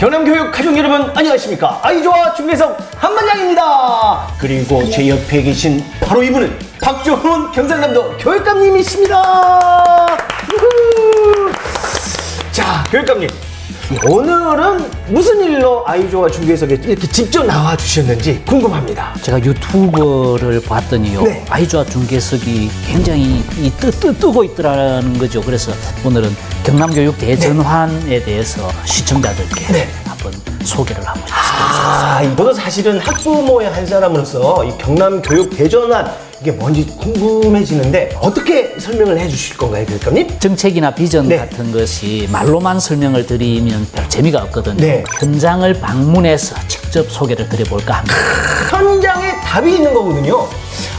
경남교육 가족 여러분 안녕하십니까 아이조와 중계석 한만장입니다 그리고 제 옆에 계신 바로 이분은 박종훈 경상남도 교육감님이십니다 우후. 자 교육감님 오늘은 무슨 일로 아이조와 중계석에 이렇게 직접 나와 주셨는지 궁금합니다 제가 유튜브를 봤더니요. 네. 아이즈와 중계석이 굉장히 이 뜨, 뜨, 뜨고 있더라는 거죠. 그래서 오늘은 경남교육 대 전환에 대해서 시청자들께 네. 한번 소개를 하고 싶습니다. 아, 저도 사실은 학부모의 한 사람으로서 이 경남 교육 대전환 이게 뭔지 궁금해지는데 어떻게 설명을 해주실 건가요, 교육감님? 정책이나 비전 네. 같은 것이 말로만 설명을 드리면 별 재미가 없거든요. 네. 현장을 방문해서 직접 소개를 드려볼까 합니다. 현장에 답이 있는 거거든요.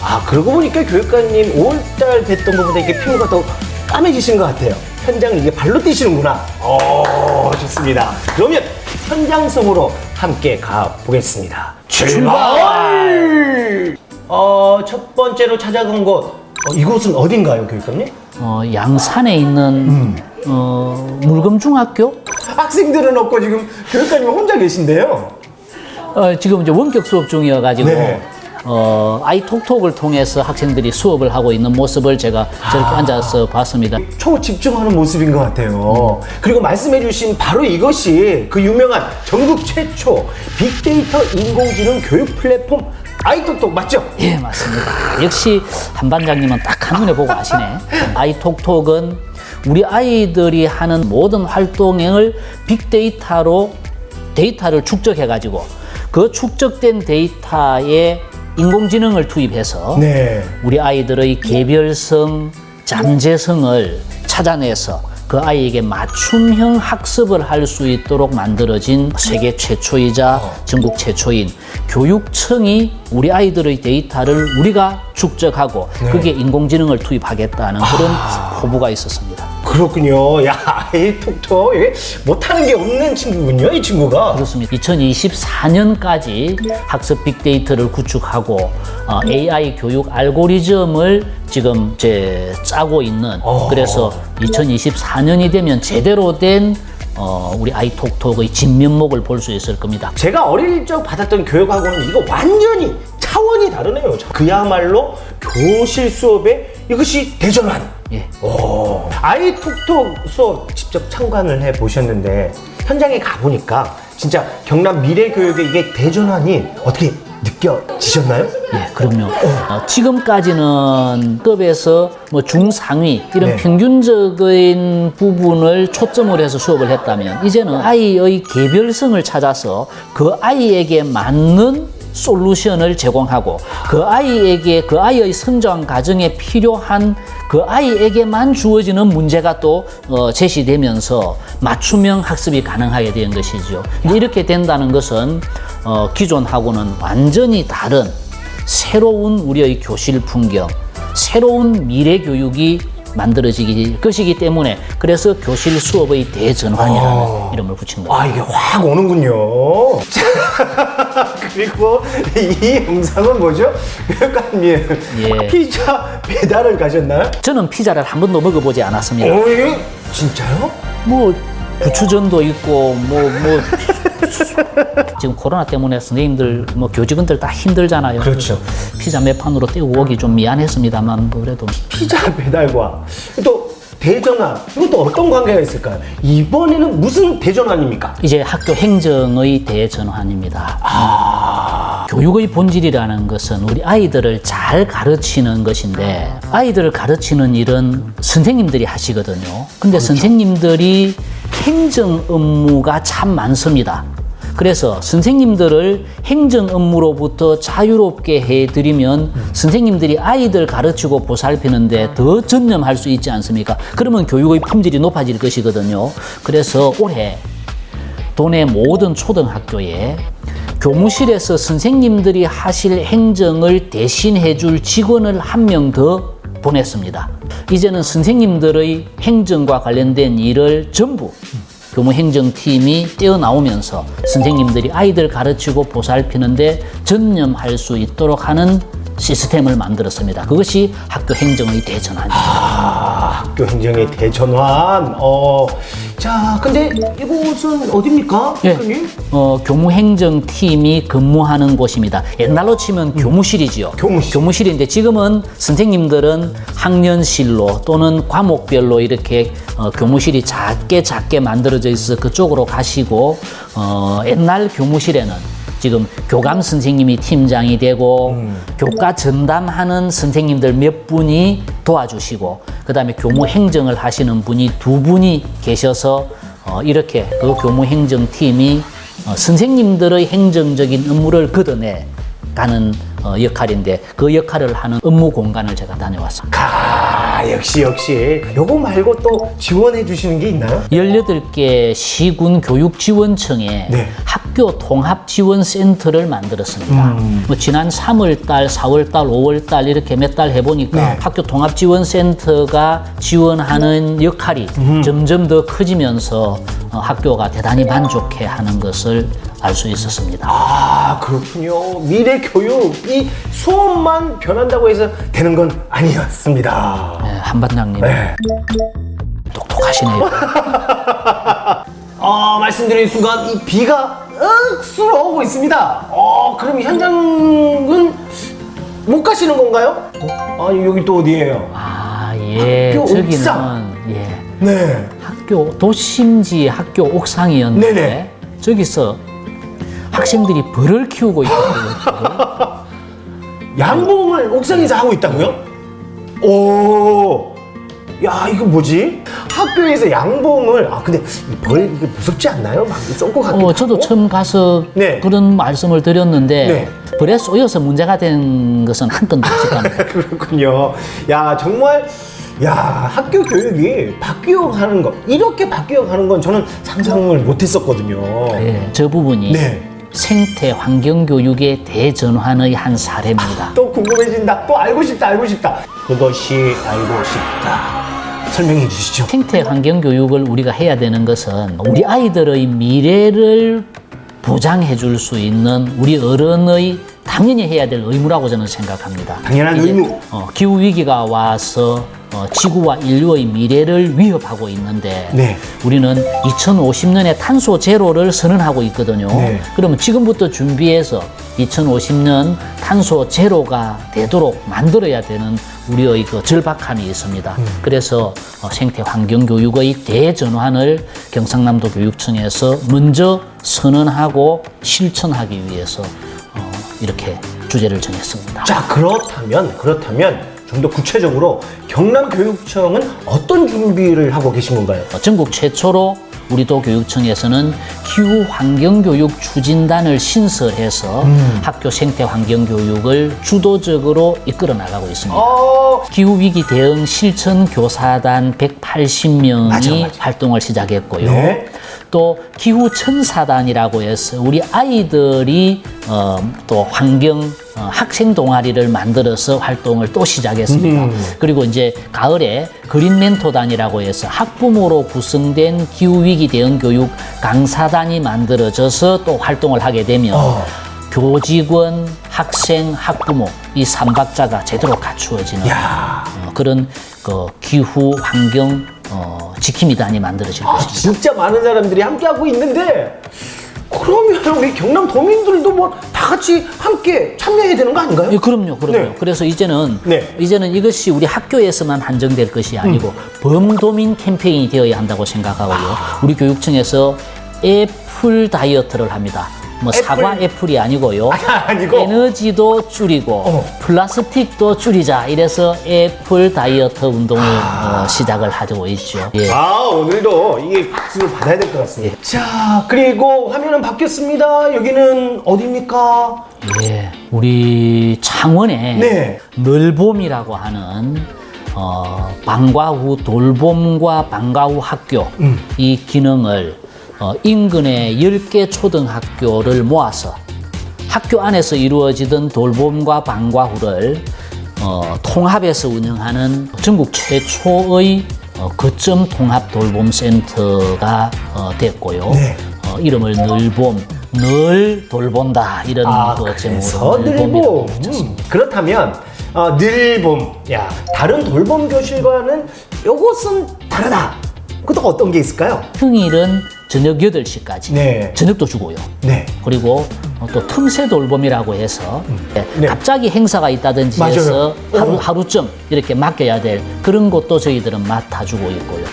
아, 그러고 보니까 교육감님 5월달 됐던 것보다 이게 피부가 더 까매지신 것 같아요. 현장을 이게 발로 뛰시는구나. 어, 좋습니다. 그러면 현장 속으로 함께 가보겠습니다. 출발! 어, 첫 번째로 찾아간 곳, 어, 이곳은 어딘가요, 교육감님? 어, 양산에 있는 음. 어, 물금중학교 학생들은 없고 지금 교육감님 혼자 계신데요. 어, 지금 이제 원격 수업 중이어가지고 네. 어, 아이톡톡을 통해서 학생들이 수업을 하고 있는 모습을 제가 저렇게 앉아서 봤습니다. 초집중하는 모습인 것 같아요. 그리고 말씀해주신 바로 이것이 그 유명한 전국 최초 빅데이터 인공지능 교육 플랫폼 아이톡톡 맞죠? 예, 맞습니다. 역시 한 반장님은 딱 한눈에 보고 아시네. 아이톡톡은 우리 아이들이 하는 모든 활동을 빅데이터로 데이터를 축적해가지고 그 축적된 데이터에 인공지능을 투입해서 네. 우리 아이들의 개별성, 잠재성을 찾아내서 그 아이에게 맞춤형 학습을 할 수 있도록 만들어진 세계 최초이자 전국 최초인 교육청이 우리 아이들의 데이터를 우리가 축적하고 그게 인공지능을 투입하겠다는 그런 포부가 있었습니다. 그렇군요. 야, 아이톡톡 이게 못하는 게 없는 친구군요, 이 친구가. 그렇습니다. 2024년까지 학습 빅데이터를 구축하고 어, AI 교육 알고리즘을 지금 제 짜고 있는 어. 그래서 2024년이 되면 제대로 된 어, 우리 아이톡톡의 진면목을 볼 수 있을 겁니다. 제가 어릴 적 받았던 교육하고는 이거 완전히 차원이 다르네요. 그야말로 교실 수업에 이것이 대전환. 예. 오, 아이톡톡 수업 직접 참관을 해 보셨는데 현장에 가 보니까 진짜 경남 미래 교육의 이게 대전환이 어떻게 느껴지셨나요? 예, 그럼요. 어, 지금까지는 급에서 뭐 중상위 이런 네. 평균적인 부분을 초점을 해서 수업을 했다면 이제는 아이의 개별성을 찾아서 그 아이에게 맞는 솔루션을 제공하고 그 아이에게 그 아이의 성장 과정에 필요한 그 아이에게만 주어지는 문제가 또 어, 제시되면서 맞춤형 학습이 가능하게 된 것이죠. 이렇게 된다는 것은 어, 기존하고는 완전히 다른 새로운 우리의 교실 풍경, 새로운 미래 교육이 만들어지기 것이기 때문에 그래서 교실 수업의 대전환이라는 이름을 붙인 거예요. 아 이게 확 오는군요. 자, 그리고 이 영상은 뭐죠? 교육감님 예. 피자 배달을 가셨나요? 저는 피자를 한 번도 먹어보지 않았습니다. 어 이게 진짜요? 뭐 부추전도 있고 뭐 뭐 지금 코로나 때문에 선생님들 뭐 교직원들 다 힘들잖아요. 그렇죠. 그래서 피자 몇 판으로 떼고 오기 좀 미안했습니다만 뭐 그래도 피자 배달과 또 대전환 이것도 어떤 관계가 있을까요? 이번에는 무슨 대전환입니까? 이제 학교 행정의 대전환입니다. 교육의 본질이라는 것은 우리 아이들을 잘 가르치는 것인데 아이들을 가르치는 일은 선생님들이 하시거든요. 근데 선생님들이 행정 업무가 참 많습니다. 그래서 선생님들을 행정 업무로부터 자유롭게 해드리면 선생님들이 아이들 가르치고 보살피는데 더 전념할 수 있지 않습니까? 그러면 교육의 품질이 높아질 것이거든요. 그래서 올해 도내 모든 초등학교에 교무실에서 선생님들이 하실 행정을 대신해 줄 직원을 한 명 더 보냈습니다. 이제는 선생님들의 행정과 관련된 일을 전부 교무 행정팀이 뛰어나오면서 선생님들이 아이들 가르치고 보살피는데 전념할 수 있도록 하는 시스템을 만들었습니다. 그것이 학교 행정의 대전환입니다. 아, 학교 행정의 대전환. 어, 자, 근데 이곳은 어디입니까? 예. 어, 교무행정팀이 근무하는 곳입니다. 옛날로 치면 교무실이지요. 음. 교무실. 교무실인데 지금은 선생님들은 학년실로 또는 과목별로 이렇게 어, 교무실이 작게 작게 만들어져 있어 그쪽으로 가시고 어, 옛날 교무실에는 지금 교감 선생님이 팀장이 되고 교과 전담하는 선생님들 몇 분이 도와주시고 그다음에 교무 행정을 하시는 분이 두 분이 계셔서 어, 이렇게 그 교무 행정팀이 어, 선생님들의 행정적인 업무를 걷어내 가는 어, 역할인데 그 역할을 하는 업무 공간을 제가 다녀왔습니다. 아, 역시, 역시. 요거 말고 또 지원해 주시는 게 있나요? 18개 시군 교육지원청에 네. 학교 통합지원센터를 만들었습니다. 음. 뭐 지난 3월달, 4월달, 5월달 이렇게 몇 달 해보니까 네. 학교 통합지원센터가 지원하는 역할이 음. 점점 더 커지면서 어, 학교가 대단히 만족해 하는 것을 알 수 있었습니다. 아, 그렇군요. 미래 교육이 수업만 변한다고 해서 되는 건 아니었습니다. 네, 한 반장님 네. 똑똑하시네요. 아, 말씀드린 순간 이 비가 억수로 오고 있습니다. 어, 그럼 현장은 못 가시는 건가요? 어? 아니, 여기 또 어디예요? 아, 예. 학교 저기는 옥상. 예. 네. 학교 도심지 학교 옥상이었는데 네네. 저기서 학생들이 벌을 키우고 있거든요. 양봉을 옥상에서 하고 있다고요? 오, 야 이거 뭐지? 학교에서 양봉을 아 근데 이벌 이게 무섭지 않나요? 막 쏠것 같기도 어, 저도 하고. 처음 가서 네. 그런 말씀을 드렸는데 네. 벌에 쏘여서 문제가 된 것은 한 건도 없었답니다. 그렇군요. 야 정말 야 학교 교육이 바뀌어 가는 거 이렇게 바뀌어 가는 건 저는 상상을 못했었거든요. 예, 저 부분이 네. 생태 환경 교육의 대전환의 한 사례입니다. 또 궁금해진다. 또 알고 싶다. 알고 싶다. 그것이 알고 싶다. 설명해 주시죠. 생태 환경 교육을 우리가 해야 되는 것은 우리 아이들의 미래를 보장해 줄 수 있는 우리 어른의 당연히 해야 될 의무라고 저는 생각합니다. 당연한 이제, 의무. 어, 기후 위기가 와서 어, 지구와 인류의 미래를 위협하고 있는데 네. 우리는 2050년에 탄소 제로를 선언하고 있거든요. 네. 그러면 지금부터 준비해서 2050년 탄소 제로가 되도록 만들어야 되는 우리의 그 절박함이 있습니다. 음. 그래서 어, 생태 환경 교육의 대전환을 경상남도 교육청에서 먼저 선언하고 실천하기 위해서 어, 이렇게 주제를 정했습니다. 자 그렇다면 그렇다면 좀 더 구체적으로 경남교육청은 어떤 준비를 하고 계신 건가요? 어, 전국 최초로 우리도 교육청에서는 기후 환경 교육 추진단을 신설해서 학교 생태 환경 교육을 주도적으로 이끌어 나가고 있습니다. 어, 기후 위기 대응 실천 교사단 180명이 맞아, 맞아. 활동을 시작했고요. 네. 또 기후 천사단이라고 해서 우리 아이들이 어, 또 환경 어, 학생 동아리를 만들어서 활동을 또 시작했습니다. 그리고 이제 가을에 그린 멘토단이라고 해서 학부모로 구성된 기후 위기 대응 교육 강사단이 만들어져서 또 활동을 하게 되면 어. 교직원, 학생, 학부모 이 삼박자가 제대로 갖추어지는 야 어, 그런 그 기후 환경 어, 지킴이단이 만들어질 아, 것입니다. 진짜 많은 사람들이 함께 하고 있는데 그러면 우리 경남 도민들도 뭐 다 같이 함께 참여해야 되는 거 아닌가요? 예, 그럼요, 그럼요. 네. 그래서 이제는 네. 이제는 이것이 우리 학교에서만 한정될 것이 아니고 범도민 캠페인이 되어야 한다고 생각하고요. 우리 교육청에서 애플 다이어트를 합니다. 뭐 애플? 사과 애플이 아니고요. 아 니고 에너지도 줄이고 어. 플라스틱도 줄이자. 이래서 애플 다이어트 운동을 어, 시작을 하고 있죠. 예. 아 오늘도 이게 박수를 받아야 될 것 같습니다. 자 그리고 화면은 바뀌었습니다. 여기는 어디입니까? 예, 우리 창원에 네. 늘봄이라고 하는 어, 방과 후 돌봄과 방과 후 학교 음. 이 기능을 어, 인근의 10개 초등학교를 모아서 학교 안에서 이루어지던 돌봄과 방과 후를 어, 통합해서 운영하는 전국 최초의 어, 거점 통합 돌봄 센터가 어, 됐고요. 네. 어, 이름을 늘봄, 늘 돌본다 이런 아 그 제목으로 늘봄. 음, 그렇다면 어, 늘봄. 야 다른 돌봄 교실과는 요것은 다르다. 그것도 어떤 게 있을까요? 평일은 저녁 8시까지 네. 저녁도 주고요. 네. 그리고 어, 또 틈새 돌봄이라고 해서 네. 갑자기 행사가 있다든지 맞아요. 해서 하루, 어. 하루쯤 이렇게 맡겨야 될 그런 것도 저희들은 맡아주고 있고요.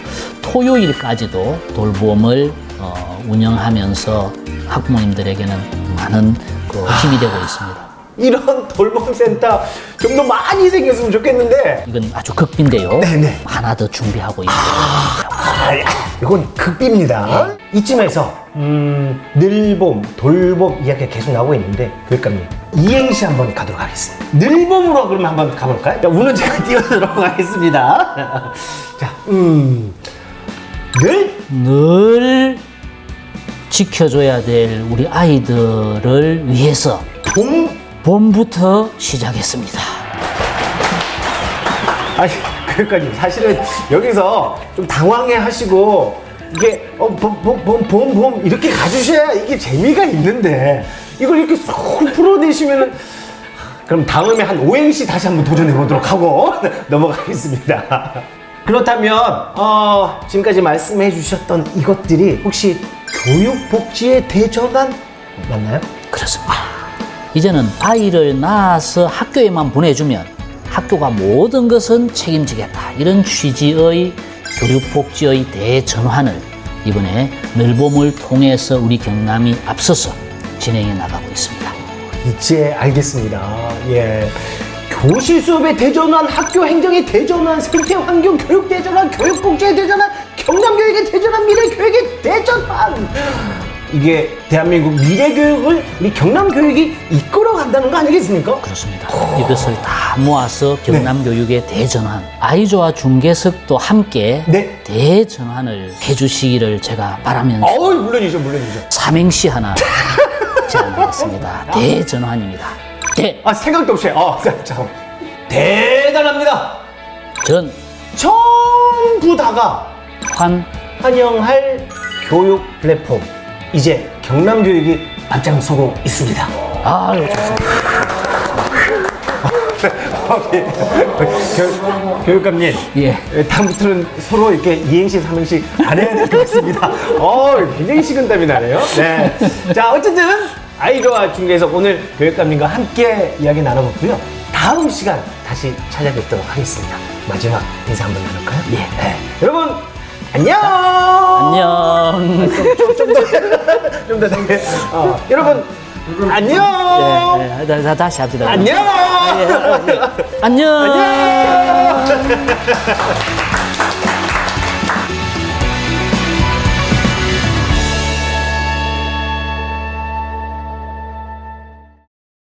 토요일까지도 돌봄을 어, 운영하면서 학부모님들에게는 많은 그 힘이 되고 있습니다. 이런 돌봄센터 좀 더 많이 생겼으면 좋겠는데 이건 아주 극빈데요. 네네. 하나 더 준비하고 있고 요. 아, 이건 극비입니다. 이쯤에서 음, 늘봄, 돌봄 이야기가 계속 나오고 있는데 교육감님 이행시 한번 가도록 하겠습니다. 늘봄으로 그러면 한번 가볼까요? 자, 우는 제가 하겠습니다. 자, 음, 늘 늘 지켜줘야 될 우리 아이들을 위해서 봄. 봄부터 시작했습니다. 아니, 교육감님 사실은 여기서 좀 당황해 하시고 이게 어, 봄, 봄, 봄, 봄, 봄 이렇게 가주셔야 이게 재미가 있는데 이걸 이렇게 쏙 풀어내시면은 그럼 다음에 한 오행시 다시 한번 도전해 보도록 하고 넘어가겠습니다. 그렇다면 어, 지금까지 말씀해 주셨던 이것들이 혹시 교육복지의 대전환 맞나요? 그렇습니다. 이제는 아이를 낳아서 학교에만 보내주면 학교가 모든 것은 책임지겠다. 이런 취지의 교육복지의 대전환을 이번에 늘봄을 통해서 우리 경남이 앞서서 진행해 나가고 있습니다. 이제 알겠습니다. 예. 교실 수업의 대전환, 학교 행정의 대전환, 생태 환경 교육 대전환, 교육 복지의 대전환, 경남 교육의 대전환, 미래 교육의 대전환. 이게 대한민국 미래 교육을 우리 경남 교육이 이끌어 간다는 거 아니겠습니까? 그렇습니다. 이것을 다 모아서 경남 교육의 대전환, 아이조와 중개석도 함께 네. 대전환을 해주시기를 제가 바라면서 어우, 물론이죠, 물론이죠. 삼행시 하나 제안하겠습니다. 대전환입니다. 대, 아, 생각도 없이, 어, 자, 자. 대단합니다. 전, 전부 다가 환, 환영할 교육 플랫폼. 이제 경남 교육이 앞장서고 있습니다. 아유, 좋습니다. 교, 교육감님. 예. 예, 다음부터는 서로 이렇게 이행시, 삼행시 안 해야 될 것 같습니다. 어, 굉장히 식은땀이 나네요. 네. 자, 어쨌든 아이조와 중개에서 오늘 교육감님과 함께 이야기 나눠봤고요. 다음 시간 다시 찾아뵙도록 하겠습니다. 마지막 인사 한번 나눌까요? 예. 네. 여러분, 안녕! 안녕. 좀 더, 네. 어, 여러분, 안녕! 네, 네, 다- 다시 합시다. 안녕! 안녕. 안녕!